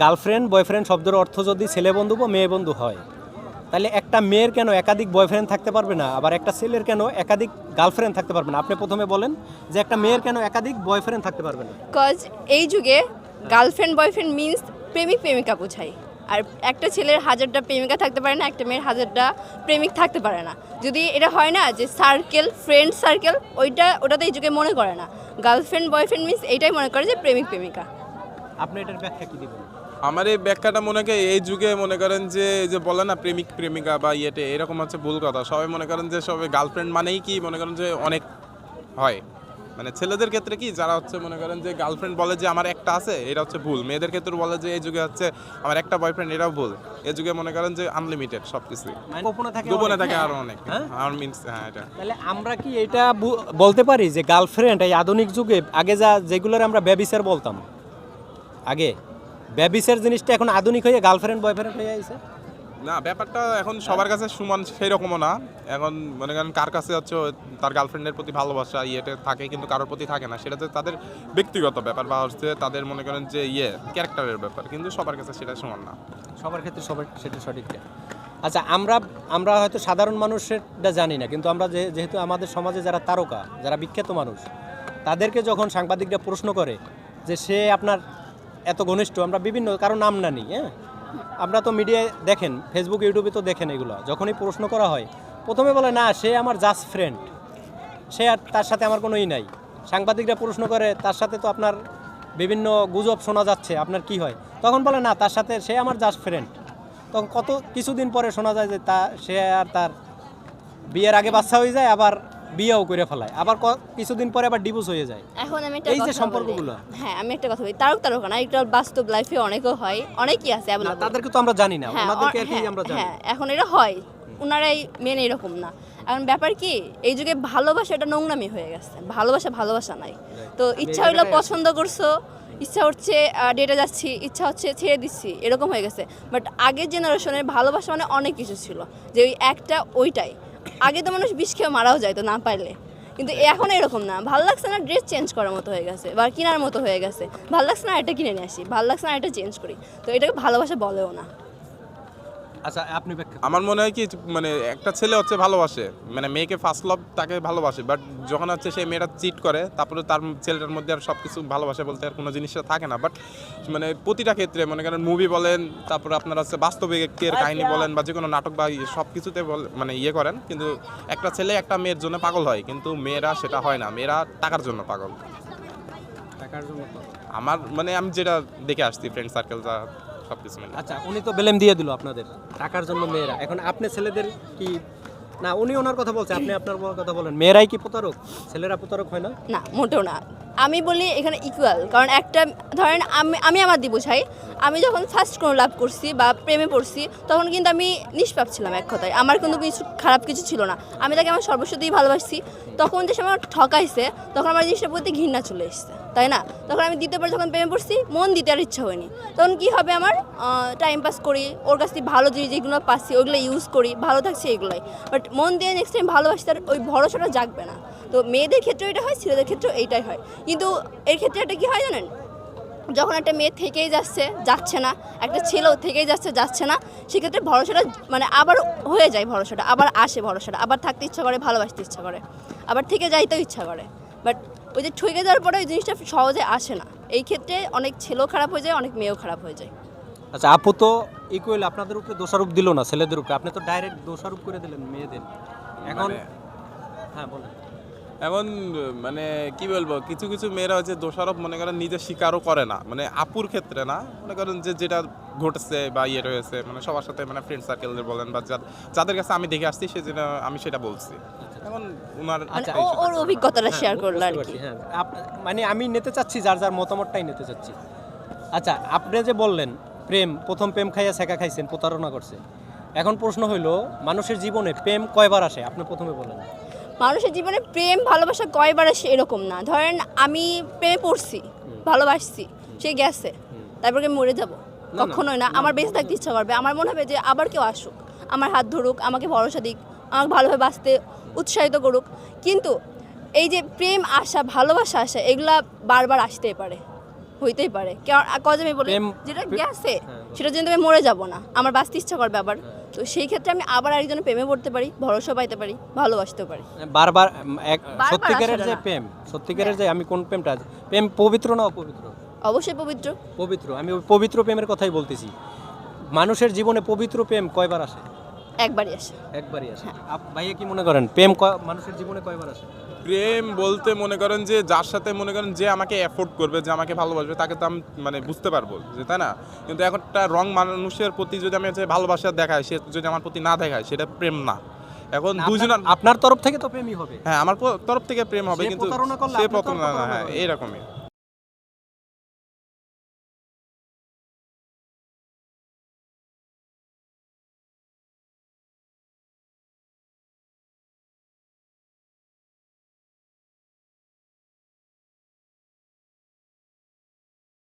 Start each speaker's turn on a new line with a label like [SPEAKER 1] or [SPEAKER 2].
[SPEAKER 1] Girlfriend boyfriend শব্দের অর্থ যদি ছেলে বন্ধু বা মেয়ে বন্ধু হয় তাহলে একটা মেয়ের কেন একাধিক বয়ফ্রেন্ড থাকতে পারবে না? আবার একটা ছেলের কেন একাধিক গার্লফ্রেন্ড থাকতে পারবে না? আপনি প্রথমে বলেন যে একটা মেয়ের কেন একাধিক বয়ফ্রেন্ড থাকতে পারবে না।
[SPEAKER 2] কজ এই যুগে গার্লফ্রেন্ড বয়ফ্রেন্ড মিন্স প্রেমিক প্রেমিকা বোঝায়। আর একটা ছেলের হাজারটা প্রেমিকা থাকতে পারে না একটা মেয়ের হাজারটা প্রেমিক থাকতে পারে না। যদি এটা হয় না যে সার্কেল ফ্রেন্ড সার্কেল ওইটা ওটাতে এই যুগে মনে করে না। গার্লফ্রেন্ড বয়ফ্রেন্ড মিন্স এইটাই মনে করে যে প্রেমিক প্রেমিকা।
[SPEAKER 1] আপনি এটার ব্যাখ্যা কি দিবেন?
[SPEAKER 3] আমার এই ব্যাখ্যাটা মনে করেন এই যুগে মনে করেন যে এই যে বলে না প্রেমিক প্রেমিকা বা ইয়েতে এরকম হচ্ছে ভুল কথা। সবাই মনে করেন যে সবাই গার্লফ্রেন্ড মানেই কি মনে করেন যে অনেক হয়। মানে ছেলেদের ক্ষেত্রে কি যারা হচ্ছে মনে করেন যে গার্লফ্রেন্ড বলে যে আমার একটা আছে এটা হচ্ছে ভুল। মেয়েদের ক্ষেত্রে বলে যে এই যুগে হচ্ছে আমার একটা বয়ফ্রেন্ড এটাও ভুল। এই যুগে মনে করেন যে আনলিমিটেড সব কিছু
[SPEAKER 1] গোপনে থাকে।
[SPEAKER 3] আরও
[SPEAKER 1] অনেক। হ্যাঁ?
[SPEAKER 3] আর মিনস হ্যাঁ এটা।
[SPEAKER 1] তাহলে আমরা কি এটা বলতে পারি যে গার্লফ্রেন্ড এই আধুনিক যুগে আগে যা যেগুলোর আমরা ব্যবিচার বলতাম আগে? ব্যবিচার জিনিসটা এখন আধুনিক হয়ে গার্লফ্রেন্ড বয়ফ্রেন্ড হয়ে আইছে?
[SPEAKER 3] না ব্যাপারটা এখন সবার কাছে সমান সেই রকমও না। এখন মনে করেন কার কাছে হচ্ছে তার গার্লফ্রেন্ডের প্রতি ভালোবাসা ইয়েতে থাকে কিন্তু কারোর প্রতি থাকে না। সেটা হচ্ছে তাদের ব্যক্তিগত ব্যাপার বা হচ্ছে তাদের মনে করেন যে ইয়ে ক্যারেক্টারের ব্যাপার। কিন্তু সবার কাছে সেটা সমান না।
[SPEAKER 1] সবার ক্ষেত্রে সবার সেটা সঠিক না। আচ্ছা আমরা আমরা হয়তো সাধারণ মানুষেরটা জানি না কিন্তু আমরা যে- যেহেতু আমাদের সমাজে যারা তারকা যারা বিখ্যাত মানুষ তাদেরকে যখন সাংবাদিকরা প্রশ্ন করে যে সে আপনার এত ঘনিষ্ঠ, আমরা বিভিন্ন, কারও নাম না নিই হ্যাঁ? আমরা তো মিডিয়ায় দেখেন ফেসবুক ইউটিউবে তো দেখেন এগুলো। যখনই প্রশ্ন করা হয়, প্রথমে বলে, না, সে আমার জাস্ট ফ্রেন্ড সে আর তার সাথে আমার কোনো ই নাই। সাংবাদিকরা প্রশ্ন করে, তার সাথে তো আপনার বিভিন্ন গুজব শোনা যাচ্ছে, আপনার কি হয়? তখন বলে, না, তার সাথে সে আমার জাস্ট ফ্রেন্ড তখন কত, কিছুদিন পরে শোনা যায় যে তা, সে আর তার বিয়ের আগে বাচ্চা হয়ে যায়, আবার বিয়েও করে ফেলায়। আবার কিছুদিন পরে আবার ডিভোর্স হয়ে যায়।
[SPEAKER 2] এখন আমি
[SPEAKER 1] এই যে সম্পর্কগুলো।
[SPEAKER 2] হ্যাঁ আমি একটা কথা বলি। তারক তারকা না এটা বাস্তব লাইফে অনেকও হয়। অনেকই আছে
[SPEAKER 1] তাদেরকে তো আমরা জানি না।
[SPEAKER 2] হ্যাঁ,
[SPEAKER 1] ওনাদেরকে আর কি
[SPEAKER 2] হ্যাঁ,
[SPEAKER 1] আমরা জানি।
[SPEAKER 2] হ্যাঁ এখন এটা হয়। ওনারাই মেন এরকম না। এখন ব্যাপার কি এই যুগে ভালোবাসা এটা নোংরামি হয়ে গেছে। ভালোবাসা ভালোবাসা নাই। তো ইচ্ছা হইল পছন্দ করছ ইচ্ছা হচ্ছে ডেটে যাচ্ছি ইচ্ছা হচ্ছে ছেড়ে দিচ্ছি এরকম হয়ে গেছে। বাট আগের জেনারেশনের ভালোবাসা মানে অনেক কিছু ছিল। যে ওই একটা ওইটাই। আগে তো মানুষ বিষ খেয়ে মারাও যায় তো না পারলে। কিন্তু এখন এরকম না। ভালো লাগছে না ড্রেস চেঞ্জ করার মতো হয়ে গেছে বা কেনার মতো হয়ে গেছে। ভালো লাগছে না এটা কিনে নিয়ে আসি। ভালো লাগছে না এটা চেঞ্জ করি। তো এটাকে ভালোবাসা বলেও না।
[SPEAKER 1] আচ্ছা আপনি
[SPEAKER 3] আমার মনে হয় কি মানে একটা ছেলে হচ্ছে ভালোবাসে মানে মেয়েকে ফার্স্ট লভ তাকে ভালোবাসে বাট যখন হচ্ছে সেই মেয়েটা চিট করে তারপরে তার ছেলেটার মধ্যে আর সব কিছু ভালোবাসে বলতে আর কোনো জিনিসটা থাকে না বাট মানে প্রতিটা ক্ষেত্রে মনে করেন মুভি বলেন তারপরে আপনার হচ্ছে বাস্তবিকের কাহিনী বলেন বা যে কোনো নাটক বা সব কিছুতে মানে ইয়ে করেন কিন্তু একটা ছেলে একটা মেয়ের জন্য পাগল হয় কিন্তু মেয়েরা সেটা হয় না মেয়েরা টাকার জন্য পাগল।
[SPEAKER 1] টাকার জন্য
[SPEAKER 3] আমার মানে আমি যেটা দেখে আসছি ফ্রেন্ড সার্কেল যা সব কিছু মিলে।
[SPEAKER 1] আচ্ছা উনি তো বেলেম দিয়ে দিল আপনাদের টাকার জন্য মেয়েরা। এখন আপনি ছেলেদের কি না উনি ওনার কথা বলছে আপনি আপনার কথা বলেন। মেয়েরাই কি প্রতারক? ছেলেরা প্রতারক হয় না?
[SPEAKER 2] না মোটেও না। আমি বলি এখানে ইকুয়াল কারণ একটা ধরেন আমি আমি আমার দিয়ে বোঝাই আমি যখন ফার্স্ট কোনো লাভ করছি বা প্রেমে পড়ছি তখন কিন্তু আমি নিষ্পাপ ছিলাম এক কথায়। আমার কিন্তু কিছু খারাপ কিছু ছিল না। আমি তাকে আমার সর্বস্ব দিয়ে ভালোবাসছি। তখন যে সময় আমার ঠকাইছে তখন আমার জিনিসটার প্রতি ঘৃণা চলে এসছে। তাই না? তখন আমি দ্বিতীয়বার যখন প্রেমে পড়ছি, মন দিতে আর ইচ্ছা হয়নি। তখন কি হবে আমার? টাইম পাস করি, ওর কাছ থেকে ভালো জিনিস যেগুলো পাচ্ছি ওইগুলো ইউজ করি, ভালো থাকছি এগুলোই। বাট মন দিয়ে নেক্সট টাইম ভালোবাসি তার ওই ভরসাটা জাগবে না। তো মেয়েদের ক্ষেত্রে এটা হয়, ছেলেদের ক্ষেত্রেও এইটাই হয়। কিন্তু এর ক্ষেত্রে একটা কী হয় জানেন? যখন একটা মেয়ে থেকেই যাচ্ছে যাচ্ছে না, একটা ছেলেও থেকেই যাচ্ছে যাচ্ছে না, সেক্ষেত্রে ভরসাটা মানে আবার হয়ে যায় ভরসাটা, আবার আসে ভরসাটা। আবার থাকতে ইচ্ছা করে, ভালোবাসতে ইচ্ছা করে। আবার থেকে যাইতেও ইচ্ছা করে। বাট ওই যে ঠকে যাওয়ার পরে ওই জিনিসটা সহজে আসে না। এই ক্ষেত্রে অনেক ছেলেও খারাপ হয়ে যায় অনেক মেয়েও খারাপ হয়ে যায়।
[SPEAKER 1] আচ্ছা আপু তো ইকুয়াল আপনাদের উপরে দোষারোপ দিল না ছেলেদের উপরে। আপনি তো ডাইরেক্ট দোষারোপ করে দিলেন মেয়েদের। এখন
[SPEAKER 3] মানে-
[SPEAKER 1] হ্যাঁ বলেন।
[SPEAKER 3] এখন মানে কি বলব কিছু কিছু মেয়েরা হচ্ছে দোষারোপ মনে করেন নিজে স্বীকারও করে না। মানে আপুর ক্ষেত্রে না মনে করেন যে যেটা ঘটেছে বা ইয়ে রয়েছে মানে সবার সাথে মানে ফ্রেন্ড সার্কেলদের বলেন বা যা- যাদের কাছে আমি দেখে আসছি সেজন্য আমি সেটা বলছি। এখন ওনার
[SPEAKER 1] আচ্ছা,
[SPEAKER 2] ওর অভিজ্ঞতাটা
[SPEAKER 1] হ্যাঁ,
[SPEAKER 2] শেয়ার করল আর কি।
[SPEAKER 1] হ্যাঁ মানে আমি নিতে চাচ্ছি যার যার মতামতটাই নিতে চাচ্ছি। আচ্ছা আপনি যে বললেন প্রেম প্রথম প্রেম খাইয়া শেখা খাইছেন প্রতারণা করছে। এখন প্রশ্ন হইল মানুষের জীবনে প্রেম কয়বার আসে? আপনি প্রথমে বলেন।
[SPEAKER 2] মানুষের জীবনে প্রেম ভালোবাসা কয়বার আসে এরকম না। ধরেন আমি প্রেমে পড়ছি ভালোবাসছি সে গেছে তারপরে মরে যাব। কখনোই না। আমার বেঁচে থাকতে ইচ্ছা করবে। আমার মনে হবে যে আবার কেউ আসুক আমার হাত ধরুক আমাকে ভরসা দিক আমাকে ভালোভাবে বাঁচতে উৎসাহিত করুক। কিন্তু এই যে প্রেম আসা ভালোবাসা আসা এগুলা বারবার আসতেই পারে হইতেই পারে। কারণ কজ আমি বলি যেটা গেছে
[SPEAKER 1] হ্যাঁ,
[SPEAKER 2] সেটা জন্য আমি মরে যাব না। আমার বাঁচতে ইচ্ছা করবে আবার। তো সেই ক্ষেত্রে আমি আবার আরেকজনের প্রেমে পড়তে পারি ভরসা পাইতে পারি ভালোবাসতে পারি।
[SPEAKER 1] বারবার এক সত্যিকারের যে প্রেম সত্যিকারের যে আমি কোন প্রেমটা প্রেম পবিত্র না অপবিত্র?
[SPEAKER 2] অবশ্যই পবিত্র।
[SPEAKER 1] পবিত্র আমি পবিত্র প্রেমের কথাই বলতেছি। মানুষের জীবনে পবিত্র প্রেম কয়বার আসে?
[SPEAKER 2] একবারই আসে।
[SPEAKER 1] একবারই আসে। আপ- ভাইয়া কি মনে করেন প্রেম মানুষের জীবনে কয়বার আসে?
[SPEAKER 3] প্রেম বলতে মনে করেন যে যার সাথে মনে করেন যে আমাকে এফোর্ড করবে যে আমাকে ভালোবাসবে তাকে তো আমি মানে বুঝতে পারব যে তাই না? কিন্তু একটা রং মানুষের প্রতি যদি আমি যে ভালোবাসা দেখায় সে যদি আমার প্রতি না দেখায় সেটা প্রেম না। এখন দুজনের
[SPEAKER 1] আপনার- তরফ থেকে তো প্রেমই হবে।
[SPEAKER 3] হ্যাঁ আমার তরফ থেকে প্রেম হবে কিন্তু সে প্রতারণা হ্যাঁ
[SPEAKER 1] এরকমই
[SPEAKER 3] এইরকমই।